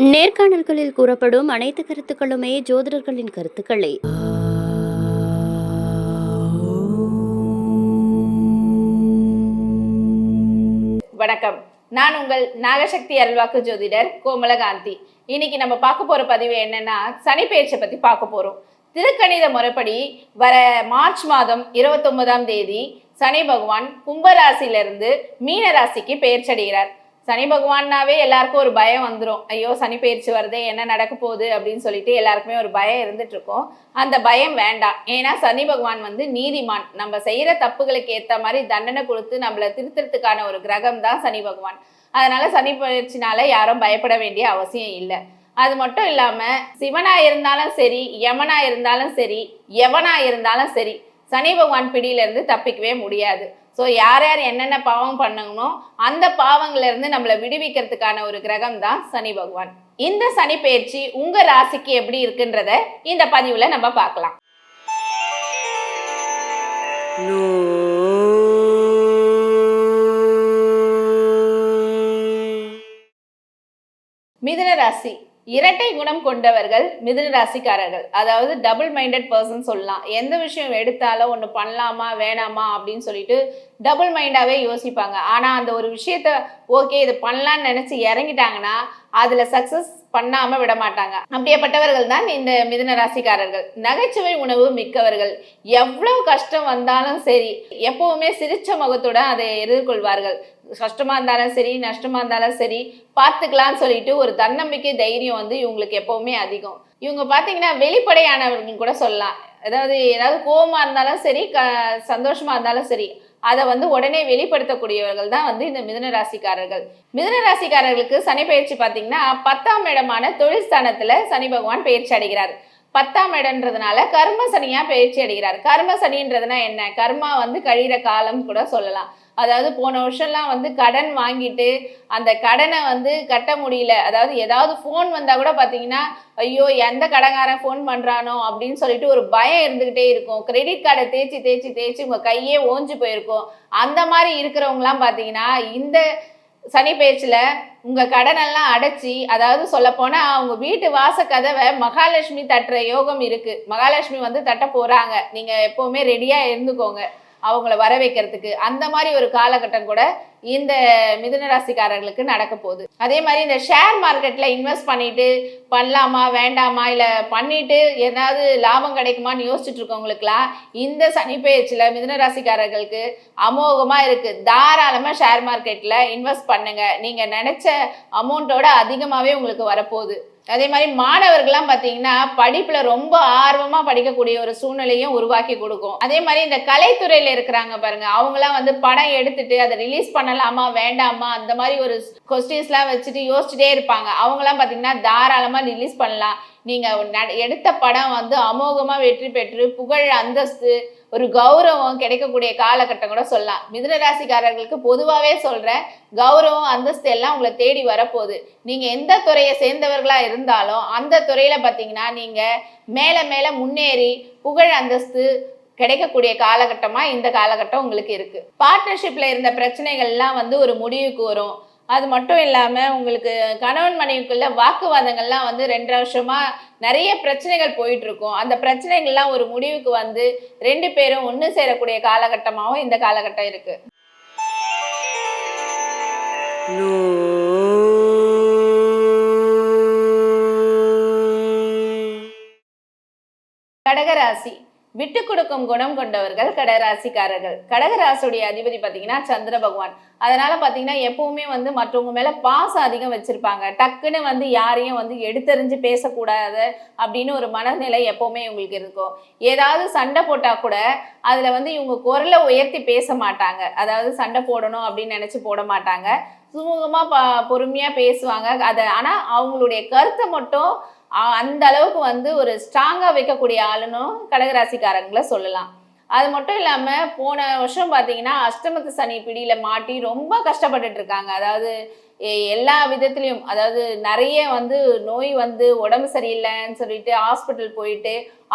நேர்காணல்களில் கூறப்படும் அனைத்து கருத்துக்களுமே ஜோதிடர்களின் கருத்துக்களே. வணக்கம். நான் உங்கள் நாகசக்தி அல்வாக்கு ஜோதிடர் கோமலகாந்தி. இன்னைக்கு நம்ம பார்க்க போற பதிவு என்னன்னா சனி பெயர்ச்சியை பத்தி பார்க்க போறோம். திருக்கணித முறைப்படி வர மார்ச் மாதம் இருபத்தொன்பதாம் தேதி சனி பகவான் கும்பராசியிலிருந்து மீன ராசிக்கு பெயர்ச்சடைகிறார் சனி பகவான்னாவே எல்லாருக்கும் ஒரு பயம் வந்துடும் ஐயோ சனி பயிற்சி வருதே என்ன நடக்க போகுது அப்படின்னு சொல்லிட்டு எல்லாருக்குமே ஒரு பயம் இருந்துட்டு இருக்கும் அந்த பயம் வேண்டாம். ஏன்னா சனி பகவான் வந்து நீதிமான். நம்ம செய்யற தப்புகளுக்கு ஏத்த மாதிரி தண்டனை கொடுத்து நம்மளை திருத்தறதுக்கான ஒரு கிரகம் தான் சனி பகவான். அதனால சனி பயிற்சினால யாரும் பயப்பட வேண்டிய அவசியம் இல்லை. அது மட்டும் இல்லாம சிவனா இருந்தாலும் சரி யமனா இருந்தாலும் சரி எவனா இருந்தாலும் சரி சனி பகவான் பிடியிலிருந்து தப்பிக்கவே முடியாது. ஸோ யார் யார் என்னென்ன பாவம் பண்ணணுமோ அந்த பாவங்கள்லேருந்து நம்மளை விடுவிக்கிறதுக்கான ஒரு கிரகம் தான் சனி பகவான். இந்த சனி பயிற்சி உங்க ராசிக்கு எப்படி இருக்குன்றத இந்த பதிவில் நம்ம பார்க்கலாம். மிதுன ராசி. இரட்டை குணம் கொண்டவர்கள் மிதுன ராசிக்காரர்கள். அதாவது டபுள் மைண்டட் பர்சன் சொல்லலாம். எந்த விஷயம் எடுத்தாலும் ஒன்று பண்ணலாமா வேணாமா அப்படின்னு சொல்லிட்டு டபுள் மைண்டாகவே யோசிப்பாங்க. ஆனால் அந்த ஒரு விஷயத்த ஓகே இது பண்ணலான்னு நினச்சி இறங்கிட்டாங்கன்னா அதில் சக்ஸஸ் பண்ணாமல் விட மாட்டாங்க. அப்படியேப்பட்டவர்கள் தான் இந்த மிதுன ராசிக்காரர்கள். நகைச்சுவை உணவு மிக்கவர்கள். எவ்வளவு கஷ்டம் வந்தாலும் சரி எப்பவுமே சிரிச்ச முகத்தோட அதை எதிர்கொள்வார்கள் கஷ்டமாக இருந்தாலும் சரி நஷ்டமாக இருந்தாலும் சரி பார்த்துக்கலாம்னு சொல்லிட்டு ஒரு தன்னம்பிக்கை தைரியம் வந்து இவங்களுக்கு எப்பவுமே அதிகம். இவங்க பார்த்தீங்கன்னா வெளிப்படையானவர்கள் கூட சொல்லலாம். அதாவது ஏதாவது கோபமாக இருந்தாலும் சரி க சந்தோஷமாக இருந்தாலும் சரி அதை வந்து உடனே வெளிப்படுத்தக்கூடியவர்கள் தான் வந்து இந்த மிதுன ராசிக்காரர்கள். மிதுன ராசிக்காரர்களுக்கு சனி பயிற்சி பார்த்தீங்கன்னா பத்தாம் இடமான தொழில் ஸ்தானத்துல சனி பகவான் பயிற்சி அடைகிறார். பத்தாம் இடம்ன்றதுனால கர்ம சனியா பயிற்சி அடைகிறார். கர்ம சனின்றதுனா என்ன? கர்மா வந்து கழிகிற காலம் கூட சொல்லலாம். அதாவது போன வருஷம்லாம் வந்து கடன் வாங்கிட்டு அந்த கடனை வந்து கட்ட முடியல. அதாவது ஏதாவது ஃபோன் வந்தால் கூட பார்த்தீங்கன்னா ஐயோ எந்த கடங்காரன் ஃபோன் பண்ணுறானோ அப்படின்னு சொல்லிட்டு ஒரு பயம் இருந்துக்கிட்டே இருக்கும். கிரெடிட் கார்டை தேய்ச்சி தேய்ச்சி தேய்ச்சி உங்கள் கையே ஓஞ்சு போயிருக்கும். அந்த மாதிரி இருக்கிறவங்களாம் பார்த்தீங்கன்னா இந்த சனி பேச்சில் உங்கள் கடனெல்லாம் அடைச்சி அதாவது சொல்லப்போனால் அவங்க வீட்டு வாச கதவை மகாலட்சுமி தட்டுற யோகம் இருக்குது மகாலட்சுமி வந்து தட்ட போகிறாங்க நீங்கள் எப்போவுமே ரெடியாக இருந்துக்கோங்க. அவங்கள வர வைக்கிறதுக்கு அந்த மாதிரி ஒரு காலகட்டம் கூட இந்த மிதுனராசிக்காரர்களுக்கு நடக்க போகுது. அதே மாதிரி இந்த ஷேர் மார்க்கெட்ல இன்வெஸ்ட் பண்ணிட்டு பண்ணலாமா வேண்டாமா இல்ல பண்ணிட்டு ஏதாவது லாபம் கிடைக்குமான்னு யோசிச்சுட்டு இருக்கவங்களுக்குலாம் இந்த சனி பெயர்ச்சியில மிதுனராசிக்காரர்களுக்கு அமோகமாக அமோகமா இருக்கு. தாராளமா ஷேர் மார்க்கெட்ல இன்வெஸ்ட் பண்ணுங்க. நீங்க நினைச்ச அமௌண்ட்டோட அதிகமாவே உங்களுக்கு வரப்போகுது. அதே மாதிரி மாணவர்கள்லாம் பார்த்தீங்கன்னா படிப்பில் ரொம்ப ஆர்வமாக படிக்கக்கூடிய ஒரு சூழ்நிலையும் உருவாக்கி கொடுக்கும். அதே மாதிரி இந்த கலைத்துறையில் இருக்கிறாங்க பாருங்க. அவங்களாம் வந்து படம் எடுத்துட்டு அதை ரிலீஸ் பண்ணலாமா வேண்டாமா அந்த மாதிரி ஒரு கொஸ்டின்ஸ்லாம் வச்சுட்டு யோசிச்சுட்டே இருப்பாங்க. அவங்களாம் பார்த்தீங்கன்னா தாராளமாக ரிலீஸ் பண்ணலாம். நீங்கள் எடுத்த படம் வந்து அமோகமாக வெற்றி பெற்று புகழ் அந்தஸ்து ஒரு கௌரவம் கிடைக்கக்கூடிய காலகட்டம் கூட சொல்லலாம். மிதுனராசிக்காரர்களுக்கு பொதுவாகவே சொல்கிறேன் கௌரவம் அந்தஸ்து எல்லாம் உங்களை தேடி வரப்போகுது. நீங்கள் எந்த துறையை சேர்ந்தவர்களாக இருந்தாலும் அந்த துறையில் பார்த்தீங்கன்னா நீங்கள் மேலே மேலே முன்னேறி புகழ் அந்தஸ்து கிடைக்கக்கூடிய காலகட்டமாக இந்த காலகட்டம் உங்களுக்கு இருக்குது பார்ட்னர்ஷிப்பில் இருந்த பிரச்சனைகள்லாம் வந்து ஒரு முடிவுக்கு வரும். அது மட்டும் இல்லாமல் உங்களுக்கு கணவன் மனைவிக்குள்ள வாக்குவாதங்கள்லாம் வந்து ரெண்டரை வருஷமா நிறைய பிரச்சனைகள் போயிட்டு இருக்கும் அந்த பிரச்சனைகள்லாம் ஒரு முடிவுக்கு வந்து ரெண்டு பேரும் ஒன்று சேரக்கூடிய காலகட்டமாகவும் இந்த காலகட்டம் இருக்கு. விட்டு கொடுக்கும் குணம் கொண்டவர்கள் கடகராசிக்காரர்கள். கடகராசியுடைய அதிபதி பார்த்தீங்கன்னா சந்திர பகவான். அதனால பார்த்தீங்கன்னா எப்பவுமே வந்து மற்றவங்க மேல பாசம் அதிகம் வச்சிருப்பாங்க. டக்குன்னு வந்து யாரையும் வந்து எடுத்தறிஞ்சு பேசக்கூடாது அப்படின்னு ஒரு மனநிலை எப்பவுமே இவங்களுக்கு இருக்கும். ஏதாவது சண்டை போட்டா கூட அதுல வந்து இவங்க குரலை உயர்த்தி பேச மாட்டாங்க. அதாவது சண்டை போடணும் அப்படின்னு நினைச்சு போட மாட்டாங்க. சுமூகமா ப பொறுமையா பேசுவாங்க. அதை ஆனா அவங்களுடைய கருத்தை மட்டும் அந்த அளவுக்கு வந்து ஒரு ஸ்ட்ராங்காக வைக்கக்கூடிய ஆளுனும் கடகராசிக்காரங்களை சொல்லலாம். அது மட்டும் இல்லாமல் போன வருஷம் பார்த்தீங்கன்னா அஷ்டமத்து சனி பிடியில் மாட்டி ரொம்ப கஷ்டப்பட்டுட்டு இருக்காங்க. அதாவது எல்லா விதத்துலேயும் அதாவது நிறைய வந்து நோய் வந்து உடம்பு சரியில்லைன்னு சொல்லிட்டு ஹாஸ்பிட்டல் போயிட்டு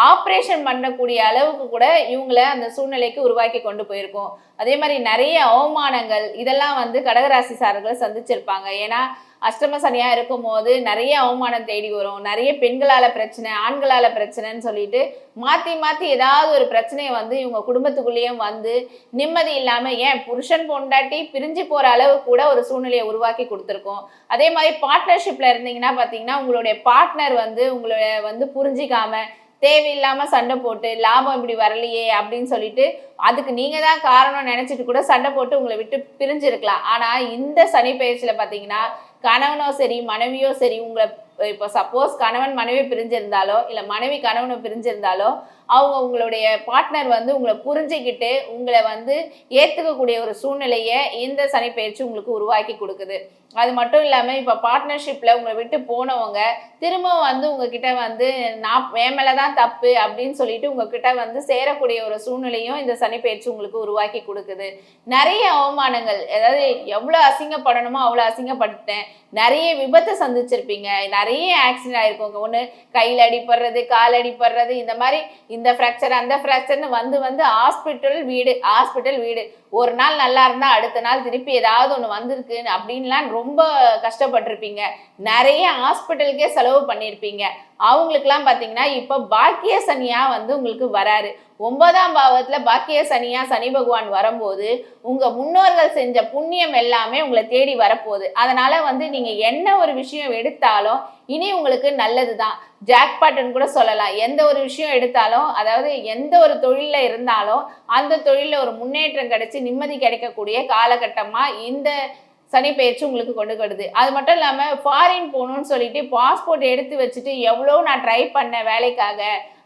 ஆப்ரேஷன் பண்ணக்கூடிய அளவுக்கு கூட இவங்களை அந்த சூழ்நிலைக்கு உருவாக்கி கொண்டு போயிருக்கோம். அதே மாதிரி நிறைய அவமானங்கள் இதெல்லாம் வந்து கடகராசி சாரர்கள் சந்திச்சிருப்பாங்க. ஏன்னா அஷ்டம சனியா இருக்கும் போது நிறைய அவமானம் தேடி வரும். நிறைய பெண்களால பிரச்சனை ஆண்களால பிரச்சனைன்னு சொல்லிட்டு மாத்தி மாத்தி ஏதாவது ஒரு பிரச்சனையை வந்து இவங்க குடும்பத்துக்குள்ளேயும் வந்து நிம்மதி இல்லாம ஏன் புருஷன் பொண்டாட்டி பிரிஞ்சு போற அளவு கூட ஒரு சூழ்நிலையை உருவாக்கி கொடுத்துருக்கோம். அதே மாதிரி பார்ட்னர்ஷிப்ல இருந்தீங்கன்னா பாத்தீங்கன்னா உங்களுடைய பார்ட்னர் வந்து உங்களை வந்து புரிஞ்சிக்காம தேவையில்லாம சண்டை போட்டு லாபம் இப்படி வரலையே அப்படின்னு சொல்லிட்டு அதுக்கு நீங்க தான் காரணம் நினைச்சிட்டு கூட சண்டை போட்டு உங்களை விட்டு பிரிஞ்சிருக்கலாம். ஆனா இந்த சனி பயிற்சியில பாத்தீங்கன்னா கணவனோ சரி மனைவியோ சரி உங்களை இப்போ சப்போஸ் கணவன் மனைவி பிரிஞ்சிருந்தாலோ இல்லை மனைவி கணவனை பிரிஞ்சிருந்தாலோ அவங்க உங்களுடைய பார்ட்னர் வந்து உங்களை புரிஞ்சுக்கிட்டு உங்களை வந்து ஏற்றுக்கக்கூடிய ஒரு சூழ்நிலையை இந்த சனி பயிற்சி உங்களுக்கு உருவாக்கி கொடுக்குது. அது மட்டும் இல்லாமல் இப்போ பார்ட்னர்ஷிப்பில் உங்களை விட்டு போனவங்க திரும்பவும் வந்து உங்ககிட்ட வந்து நான் என் மேலே தான் தப்பு அப்படின்னு சொல்லிட்டு உங்ககிட்ட வந்து சேரக்கூடிய ஒரு சூழ்நிலையும் இந்த சனி பயிற்சி உங்களுக்கு உருவாக்கி கொடுக்குது. நிறைய அவமானங்கள் அதாவது எவ்வளோ அசிங்கப்படணுமோ அவ்வளோ அசிங்கப்பட்டேன் நிறைய விபத்தை சந்திச்சிருப்பீங்க. நிறைய ஆக்சிடென்ட் ஆயிருக்கும். ஒன்று கையில் அடிப்படுறது கால் அடிப்படுறது இந்த மாதிரி இந்த ஃப்ராக்சர் அந்த ஃப்ராக்சர்னு வந்து வந்து ஹாஸ்பிட்டல் வீடு ஹாஸ்பிட்டல் வீடு. ஒரு நாள் நல்லா இருந்தா அடுத்த நாள் திருப்பி ஏதாவது ஒன்று வந்திருக்கு அப்படின்லாம் ரொம்ப கஷ்டப்பட்டிருப்பீங்க. நிறைய ஹாஸ்பிட்டலுக்கே செலவு பண்ணியிருப்பீங்க அவங்களுக்குலாம் பார்த்தீங்கன்னா இப்போ பாக்கிய சனியாக வந்து உங்களுக்கு வராரு. ஒன்பதாம் பாவத்தில் பாக்கிய சனியா சனி பகவான் வரும்போது உங்கள் முன்னோர்கள் செஞ்ச புண்ணியம் எல்லாமே உங்களை தேடி வரப்போகுது. அதனால் வந்து நீங்கள் என்ன ஒரு விஷயம் எடுத்தாலும் இனி உங்களுக்கு நல்லது தான் ஜாக்பாட்னு கூட சொல்லலாம். எந்த ஒரு விஷயம் எடுத்தாலும் அதாவது எந்த ஒரு தொழிலில் இருந்தாலும் அந்த தொழிலில் ஒரு முன்னேற்றம் கிடைச்சி நிம்மதி கிடைக்கக்கூடிய காலகட்டமாக இந்த சனி பெயர்ச்சி உங்களுக்கு கொண்டு வருது. அது மட்டும் இல்லாமல் ஃபாரின் போகணும்னு சொல்லிட்டு பாஸ்போர்ட் எடுத்து வச்சுட்டு எவ்வளோ நான் ட்ரை பண்ணேன் வேலைக்காக.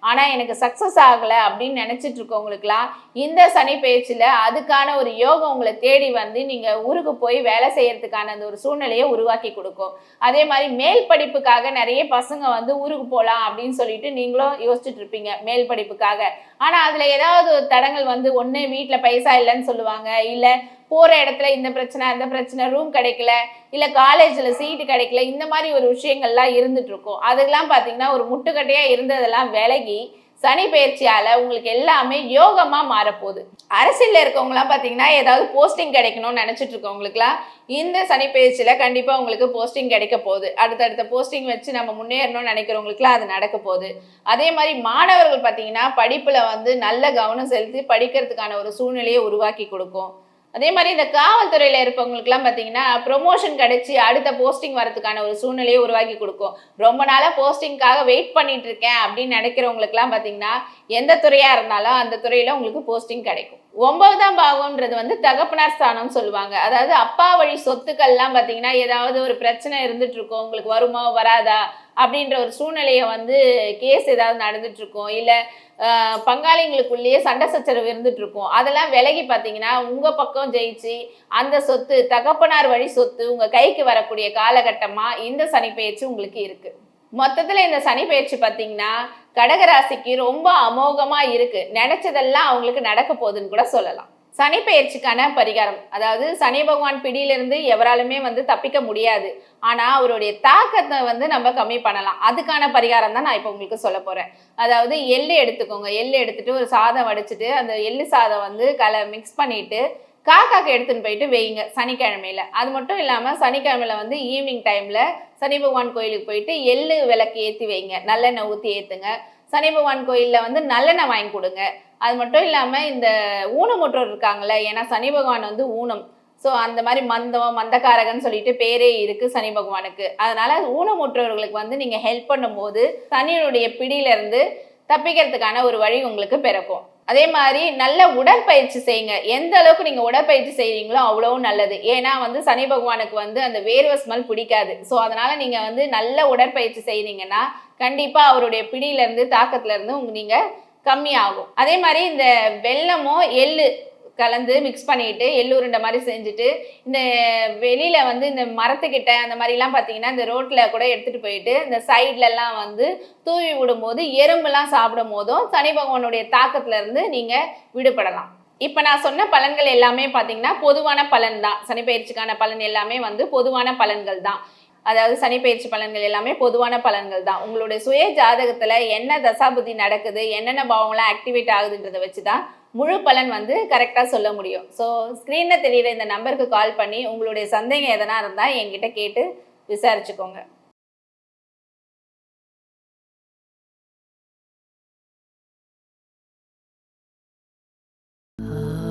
ஆனால் எனக்கு சக்ஸஸ் ஆகலை அப்படின்னு நினச்சிட்டு இருக்கவங்களுக்குலாம் இந்த சனி பயிற்சியில் அதுக்கான ஒரு யோகம் உங்களை தேடி வந்து நீங்கள் ஊருக்கு போய் வேலை செய்யறதுக்கான அந்த ஒரு சூழ்நிலையை உருவாக்கி கொடுக்கும். அதே மாதிரி மேல் படிப்புக்காக நிறைய பசங்க வந்து ஊருக்கு போகலாம் அப்படின்னு சொல்லிட்டு நீங்களும் யோசிச்சுட்டு இருப்பீங்க மேல் படிப்புக்காக. ஆனால் அதில் ஏதாவது ஒரு தடங்கள் வந்து ஒன்று வீட்டில் பைசா இல்லைன்னு சொல்லுவாங்க இல்லை போகிற இடத்துல இந்த பிரச்சனை அந்த பிரச்சனை ரூம் கிடைக்கல இல்லை காலேஜில் சீட்டு கிடைக்கல இந்த மாதிரி ஒரு விஷயங்கள்லாம் இருந்துட்டு இருக்கும் அதெல்லாம் பார்த்தீங்கன்னா ஒரு முட்டுக்கட்டையாக இருந்ததெல்லாம் விலகி சனி பயிற்சியால் உங்களுக்கு எல்லாமே யோகமாக மாறப்போகுது. அரசியலில் இருக்கவங்களாம் பார்த்தீங்கன்னா ஏதாவது போஸ்டிங் கிடைக்கணும்னு நினச்சிட்டு இருக்கவங்களுக்குலாம் இந்த சனி பயிற்சியில் கண்டிப்பாக உங்களுக்கு போஸ்டிங் கிடைக்க போகுது. அடுத்தடுத்த போஸ்டிங் வச்சு நம்ம முன்னேறணும்னு நினைக்கிறவங்களுக்குலாம் அது நடக்க போகுது. அதே மாதிரி மாணவர்கள் பார்த்தீங்கன்னா படிப்பில் வந்து நல்ல கவனம் செலுத்தி படிக்கிறதுக்கான ஒரு சூழ்நிலையை உருவாக்கி கொடுக்கும். அதே மாதிரி இந்த காவல்துறையில் இருப்பவங்களுக்குலாம் பார்த்தீங்கன்னா ப்ரொமோஷன் கிடைச்சி அடுத்த போஸ்டிங் வரதுக்கான ஒரு சூழ்நிலையை உருவாக்கி கொடுக்கும். ரொம்ப நாளாக போஸ்டிங்காக வெயிட் பண்ணிட்டு இருக்கேன் அப்படின்னு நினைக்கிறவங்களுக்குலாம் பார்த்தீங்கன்னா எந்த துறையாக இருந்தாலும் அந்த துறையில் உங்களுக்கு போஸ்டிங் கிடைக்கும். ஒன்பதாம் பாகம்ன்றது வந்து தகப்பனார் ஸ்தானம் சொல்லுவாங்க. அதாவது அப்பா வழி சொத்துக்கள்லாம் பார்த்தீங்கன்னா ஏதாவது ஒரு பிரச்சனை இருந்துட்டு இருக்கும் உங்களுக்கு வருமா வராதா? அப்படின்ற ஒரு சூழ்நிலையை வந்து கேஸ் ஏதாவது நடந்துட்டு இருக்கும் இல்லை பங்காளிங்களுக்குள்ளேயே சண்டை சச்சரவு இருந்துட்டு இருக்கும் அதெல்லாம் விலகி பார்த்தீங்கன்னா உங்கள் பக்கம் ஜெயிச்சு அந்த சொத்து தகப்பனார் வழி சொத்து உங்கள் கைக்கு வரக்கூடிய காலகட்டமாக இந்த சனி பயிற்சி உங்களுக்கு இருக்குது மொத்தத்தில் இந்த சனி பயிற்சி பார்த்தீங்கன்னா கடகராசிக்கு ரொம்ப அமோகமா இருக்கு. நினைச்சதெல்லாம் அவங்களுக்கு நடக்க போகுதுன்னு கூட சொல்லலாம். சனி பெயர்ச்சிக்கான பரிகாரம். அதாவது சனி பகவான் பிடியிலிருந்து எவராலுமே வந்து தப்பிக்க முடியாது. ஆனால் அவருடைய தாக்கத்தை வந்து நம்ம கம்மி பண்ணலாம். அதுக்கான பரிகாரம் தான் நான் இப்போ உங்களுக்கு சொல்ல போகிறேன் அதாவது எள்ளு எடுத்துக்கோங்க. எள்ளு எடுத்துட்டு ஒரு சாதம் வடிச்சிட்டு அந்த எள்ளு சாதம் வந்து கலை மிக்ஸ் பண்ணிட்டு காக்காக்கு எடுத்துன்னு போயிட்டு வைங்க சனிக்கிழமையில. அது மட்டும் இல்லாம சனிக்கிழமையில வந்து ஈவினிங் டைம்ல சனி பகவான் கோயிலுக்கு போயிட்டு எள்ளு விளக்கு ஏற்றி வைங்க. நல்லெண்ணெய் ஊற்றி ஏற்றுங்க சனி பகவான் கோயிலில் வந்து நல்லெண்ணெய் வாங்கி கொடுங்க. அது மட்டும் இல்லாமல் இந்த ஊனமுற்றோர் இருக்காங்கல்ல ஏன்னா சனி பகவான் வந்து ஊனம். ஸோ அந்த மாதிரி மந்தம் மந்தக்காரகன்னு சொல்லிட்டு பேரே இருக்கு சனி பகவானுக்கு. அதனால ஊனமுற்றவர்களுக்கு வந்து நீங்கள் ஹெல்ப் பண்ணும்போது சனியினுடைய பிடியிலேருந்து தப்பிக்கிறதுக்கான ஒரு வழி உங்களுக்கு பிறக்கும். அதே மாதிரி நல்ல உடற்பயிற்சி செய்யுங்க. எந்த அளவுக்கு நீங்க உடற்பயிற்சி செய்றீங்களோ அவ்வளவும் நல்லது. ஏன்னா வந்து சனி பகவானுக்கு வந்து அந்த வேர்வை ஸ்மெல் பிடிக்காது. ஸோ அதனால நீங்க வந்து நல்ல உடற்பயிற்சி செய்றீங்கன்னா கண்டிப்பா அவருடைய பிடியில இருந்து தாக்கத்துல இருந்து உங்க நீங்க கம்மியாகும். அதே மாதிரி இந்த வெள்ளமோ எள்ளு கலந்து மிக்ஸ் பண்ணிட்டு எள்ளுருண்டை மாதிரி செஞ்சுட்டு இந்த வெளியில வந்து இந்த மரத்துக்கிட்ட அந்த மாதிரிலாம் பார்த்தீங்கன்னா இந்த ரோட்ல கூட எடுத்துட்டு போயிட்டு இந்த சைட்லலாம் வந்து தூவி விடும்போது எறும்புலாம் சாப்பிடும் போதும் சனி பகவானுடைய தாக்கத்துல இருந்து நீங்க விடுபடலாம். இப்போ நான் சொன்ன பலன்கள் எல்லாமே பார்த்தீங்கன்னா பொதுவான பலன் தான். சனி பயிற்சிக்கான பலன் எல்லாமே வந்து பொதுவான பலன்கள் தான். அதாவது சனி பயிற்சி பலன்கள் எல்லாமே பொதுவான பலன்கள் தான். உங்களுடைய சுய ஜாதகத்தில் என்ன தசாபுத்தி நடக்குது என்னென்ன பாவங்களாம் ஆக்டிவேட் ஆகுதுன்றதை வச்சு தான் முழு பலன் வந்து கரெக்டாக சொல்ல முடியும் ஸோ ஸ்க்ரீனில் தெரிகிற இந்த நம்பருக்கு கால் பண்ணி உங்களுடைய சந்தேகம் எதனா இருந்தால் என்கிட்ட கேட்டு விசாரிச்சுக்கோங்க Oh.